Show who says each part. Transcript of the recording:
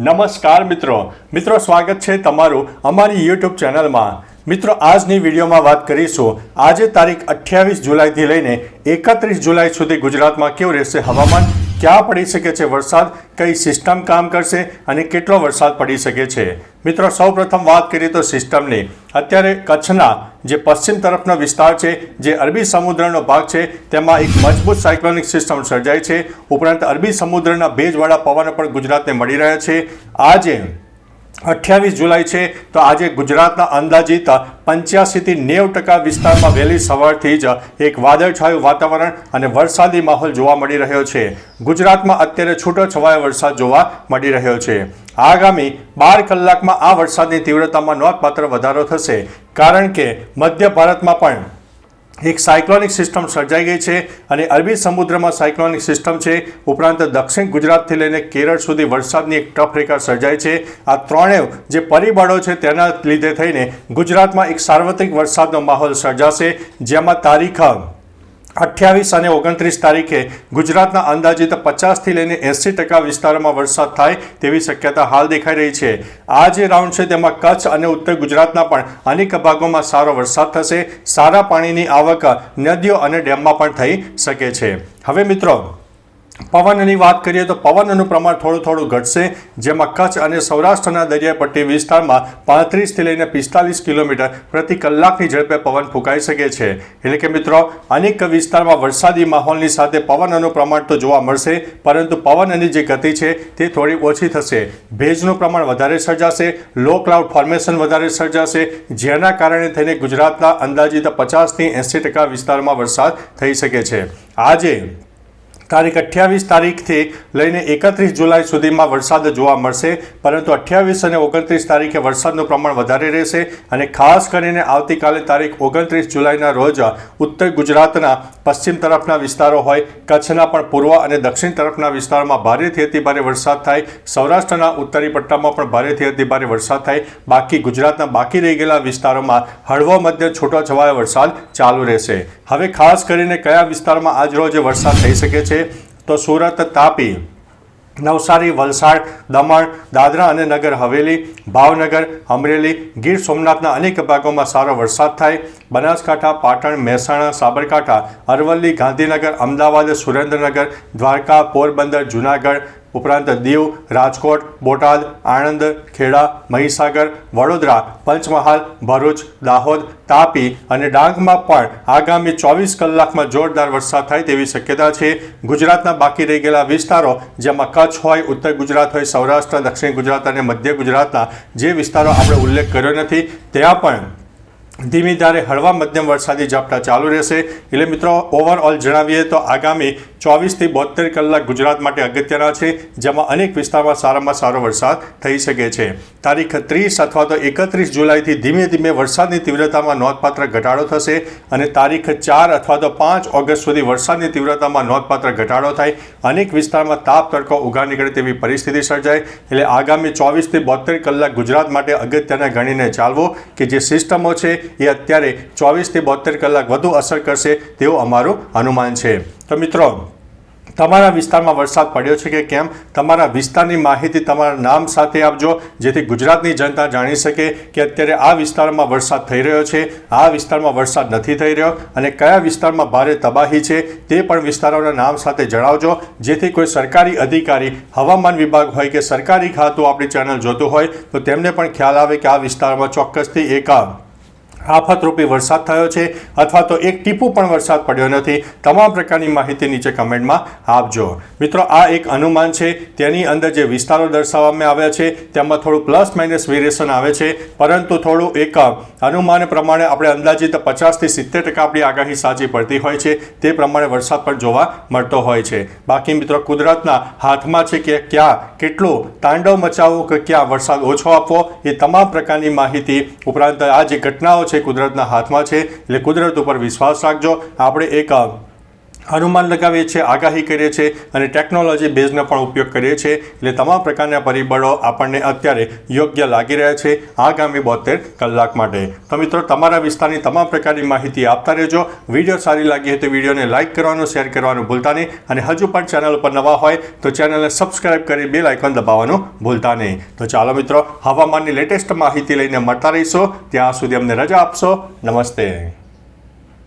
Speaker 1: નમસ્કાર મિત્રો. મિત્રો, સ્વાગત છે તમારું અમારી યુટ્યુબ ચેનલમાં. મિત્રો, આજની વિડીયોમાં વાત કરીશું. આજે તારીખ અઠ્યાવીસ જુલાઈથી લઈને એકત્રીસ જુલાઈ સુધી ગુજરાતમાં કેવું રહેશે હવામાન? ક્યાં પડી શકે છે વરસાદ, કઈ સિસ્ટમ કામ કરશે અને કેટલો વરસાદ પડી શકે છે? મિત્રો, સૌપ્રથમ વાત કરીએ તો સિસ્ટમની અત્યારે કચ્છના જે પશ્ચિમ તરફનો વિસ્તાર છે, જે અરબી સમુદ્રનો ભાગ છે, તેમાં એક મજબૂત સાયક્લોનિક સિસ્ટમ સર્જાય છે. ઉપરાંત અરબી સમુદ્રના ભેજવાળા પવન પણ ગુજરાતને મળી રહ્યા છે. આજે અઠ્યાવીસ જુલાઈ છે, તો આજે ગુજરાતના અંદાજિત પંચ્યાસીથી નેવ ટકા વિસ્તારમાં વહેલી સવારથી જ એક વાદળછાયું વાતાવરણ અને વરસાદી માહોલ જોવા મળી રહ્યો છે. ગુજરાતમાં અત્યારે છૂટો છવાયો વરસાદ જોવા મળી રહ્યો છે. આગામી બાર કલાકમાં આ વરસાદની તીવ્રતામાં નોંધપાત્ર વધારો થશે, કારણ કે મધ્ય ભારતમાં પણ એક સાયક્લોનિક સિસ્ટમ સર્જાઈ ગઈ છે અને અરબી સમુદ્રમાં સાયક્લોનિક સિસ્ટમ છે. ઉપરાંત દક્ષિણ ગુજરાતથી લઈને કેરળ સુધી વરસાદની એક ટફ રેખા સર્જાઈ છે. આ ત્રણેય જે પરિબળો છે તેના લીધે થઈને ગુજરાતમાં એક સાર્વત્રિક વરસાદનો માહોલ સર્જાશે. જેમાં તારીખ અઠ્યાવીસ અને ઓગણત્રીસ તારીખે ગુજરાતના અંદાજિત પચાસથી લઈને એંસી ટકા વિસ્તારોમાં વરસાદ થાય તેવી શક્યતા હાલ દેખાઈ રહી છે. આ જે રાઉન્ડ છે તેમાં કચ્છ અને ઉત્તર ગુજરાતના પણ અનેક ભાગોમાં સારો વરસાદ થશે. સારા પાણીની આવક નદીઓ અને ડેમમાં પણ થઈ શકે છે. હવે મિત્રો પવનની વાત કરીએ તો પવનનું પ્રમાણ થોડું થોડું ઘટશે, જેમાં કચ્છ અને સૌરાષ્ટ્રના દરિયાપટ્ટી વિસ્તારમાં પાંત્રીસથી લઈને પિસ્તાલીસ કિલોમીટર પ્રતિ કલાકની ઝડપે પવન ફૂંકાઈ શકે છે. એટલે કે મિત્રો, અનેક વિસ્તારમાં વરસાદી માહોલની સાથે પવનનું પ્રમાણ તો જોવા મળશે, પરંતુ પવનની જે ગતિ છે તે થોડી ઓછી થશે. ભેજનું પ્રમાણ વધારે સર્જાશે, લો ક્લાઉડ ફોર્મેશન વધારે સર્જાશે, જેના કારણે થઈને ગુજરાતના અંદાજિત પચાસથી એંસી ટકા વિસ્તારમાં વરસાદ થઈ શકે છે. આજે તારીખ અઠ્યાવીસ તારીખથી લઈને એકત્રીસ જુલાઈ સુધીમાં વરસાદ જોવા મળશે. પરંતુ અઠ્યાવીસ અને ઓગણત્રીસ તારીખે વરસાદનું પ્રમાણ વધારે રહેશે અને ખાસ કરીને આવતીકાલે તારીખ ઓગણત્રીસ જુલાઈના રોજ ઉત્તર ગુજરાતના પશ્ચિમ તરફના વિસ્તારો હોય, કચ્છના પણ પૂર્વ અને દક્ષિણ તરફના વિસ્તારોમાં ભારેથી અતિભારે વરસાદ થાય. સૌરાષ્ટ્રના ઉત્તરી પટ્ટામાં પણ ભારેથી અતિભારે વરસાદ થાય. બાકી ગુજરાતના બાકી રહી ગયેલા વિસ્તારોમાં હળવો મધ્ય છૂટોછવાયો વરસાદ ચાલુ રહેશે. હવે ખાસ કરીને કયા વિસ્તારમાં આજ રોજ વરસાદ થઈ શકે છે? તો સુરત, તાપી, નવસારી, વલસાડ, દમણ, દાદરા અને નગર હવેલી, ભાવનગર, અમરેલી, ગીર સોમનાથના અનેક ભાગોમાં સારો વરસાદ થાય. બનાસકાંઠા, પાટણ, મહેસાણા, સાબરકાંઠા, અરવલ્લી, ગાંધીનગર, અમદાવાદ, સુરેન્દ્રનગર, દ્વારકા, પોરબંદર, જૂનાગઢ ઉપરાંત દીવ, રાજકોટ, બોટાદ, આણંદ, ખેડા, મહીસાગર, વડોદરા, પંચમહાલ, ભરૂચ, દાહોદ, તાપી અને ડાંગમાં પણ આગામી ચોવીસ કલાકમાં જોરદાર વરસાદ થાય તેવી શક્યતા છે. ગુજરાતના બાકી રહી ગયેલા વિસ્તારો, જેમાં કચ્છ હોય, ઉત્તર ગુજરાત હોય, સૌરાષ્ટ્ર, દક્ષિણ ગુજરાત અને મધ્ય ગુજરાતના જે વિસ્તારો આપણે ઉલ્લેખ કર્યો નથી, ત્યાં પણ ધીમી ધારે હળવા મધ્યમ વરસાદી ઝાપટા ચાલુ રહેશે. એટલે મિત્રો ઓવરઓલ જણાવીએ તો આગામી ચોવીસથી બોતેર કલાક ગુજરાત માટે અગત્યના છે, જેમાં અનેક વિસ્તારમાં સારામાં સારો વરસાદ થઈ શકે છે. તારીખ ત્રીસ અથવા તો એકત્રીસ જુલાઈથી ધીમે ધીમે વરસાદની તીવ્રતામાં નોંધપાત્ર ઘટાડો થશે અને તારીખ ચાર અથવા તો પાંચ ઓગસ્ટ સુધી વરસાદની તીવ્રતામાં નોંધપાત્ર ઘટાડો થાય. અનેક વિસ્તારમાં તાપ તડકો ઉઘા નીકળે તેવી પરિસ્થિતિ સર્જાય. એટલે આગામી ચોવીસથી બોતેર કલાક ગુજરાત માટે અગત્યના ગણીને ચાલવો કે જે સિસ્ટમો છે એ અત્યારે ચોવીસથી બોતેર કલાક વધુ અસર કરશે તેવું અમારું અનુમાન છે. તો મિત્રો, તમારા વિસ્તારમાં વરસાદ પડ્યો છે કે કેમ? તમારા વિસ્તારની માહિતી તમારા નામ સાથે આપજો, જેથી ગુજરાતની જનતા જાણી શકે કે અત્યારે આ વિસ્તારમાં વરસાદ થઈ રહ્યો છે, આ વિસ્તારમાં વરસાદ નથી થઈ રહ્યો, અને કયા વિસ્તારમાં ભારે તબાહી છે, તે પણ વિસ્તારોના નામ સાથે જણાવજો, જેથી કોઈ સરકારી અધિકારી, હવામાન વિભાગ હોય કે સરકારી ખાતું આપણી ચેનલ જોતું હોય, તો તેમને પણ ખ્યાલ આવે કે આ વિસ્તારમાં ચોક્કસથી એક આફતરૂપી વરસાદ થયો છે અથવા તો એક ટીપું પણ વરસાદ પડ્યો નથી. તમામ પ્રકારની માહિતી નીચે કમેન્ટમાં આપજો. મિત્રો, આ એક અનુમાન છે. તેની અંદર જે વિસ્તારો દર્શાવવામાં આવ્યા છે, તેમાં થોડું પ્લસ માઇનસ વેરિએશન આવે છે. પરંતુ થોડું એક અનુમાન પ્રમાણે આપણે અંદાજિત પચાસથી સિત્તેર ટકા આપણી આગાહી સાચી પડતી હોય છે. તે પ્રમાણે વરસાદ પણ જોવા મળતો હોય છે. બાકી મિત્રો, કુદરતના હાથમાં છે કે ક્યાં, કેટલું તાંડવ મચાવવું કે ક્યાં વરસાદ ઓછો આપવો, એ તમામ પ્રકારની માહિતી ઉપરાંત આ જે ઘટનાઓ છે કુદરતના હાથમાં છે. એટલે કુદરત ઉપર વિશ્વાસ રાખજો. આપણે એક અનુમાન લગાવીએ છીએ, આગાહી કરીએ છીએ અને ટેકનોલોજી બેઝનો પણ ઉપયોગ કરીએ છીએ. એટલે તમામ પ્રકારના પરિબળો આપણને અત્યારે યોગ્ય લાગી રહ્યા છે આગામી બોતેર કલાક માટે. તો મિત્રો, તમારા વિસ્તારની તમામ પ્રકારની માહિતી આપતા રહેજો. વીડિયો સારી લાગી હોય તો વિડીયોને લાઇક કરવાનું શેર કરવાનું ભૂલતા નહીં. અને હજુ પણ ચેનલ ઉપર નવા હોય તો ચેનલને સબસ્ક્રાઇબ કરી બેલ આઇકોન દબાવવાનું ભૂલતા નહીં. તો ચાલો મિત્રો, હવામાનની લેટેસ્ટ માહિતી લઈને મળતા રહીશો. ત્યાં સુધી અમને રજા આપશો. નમસ્તે.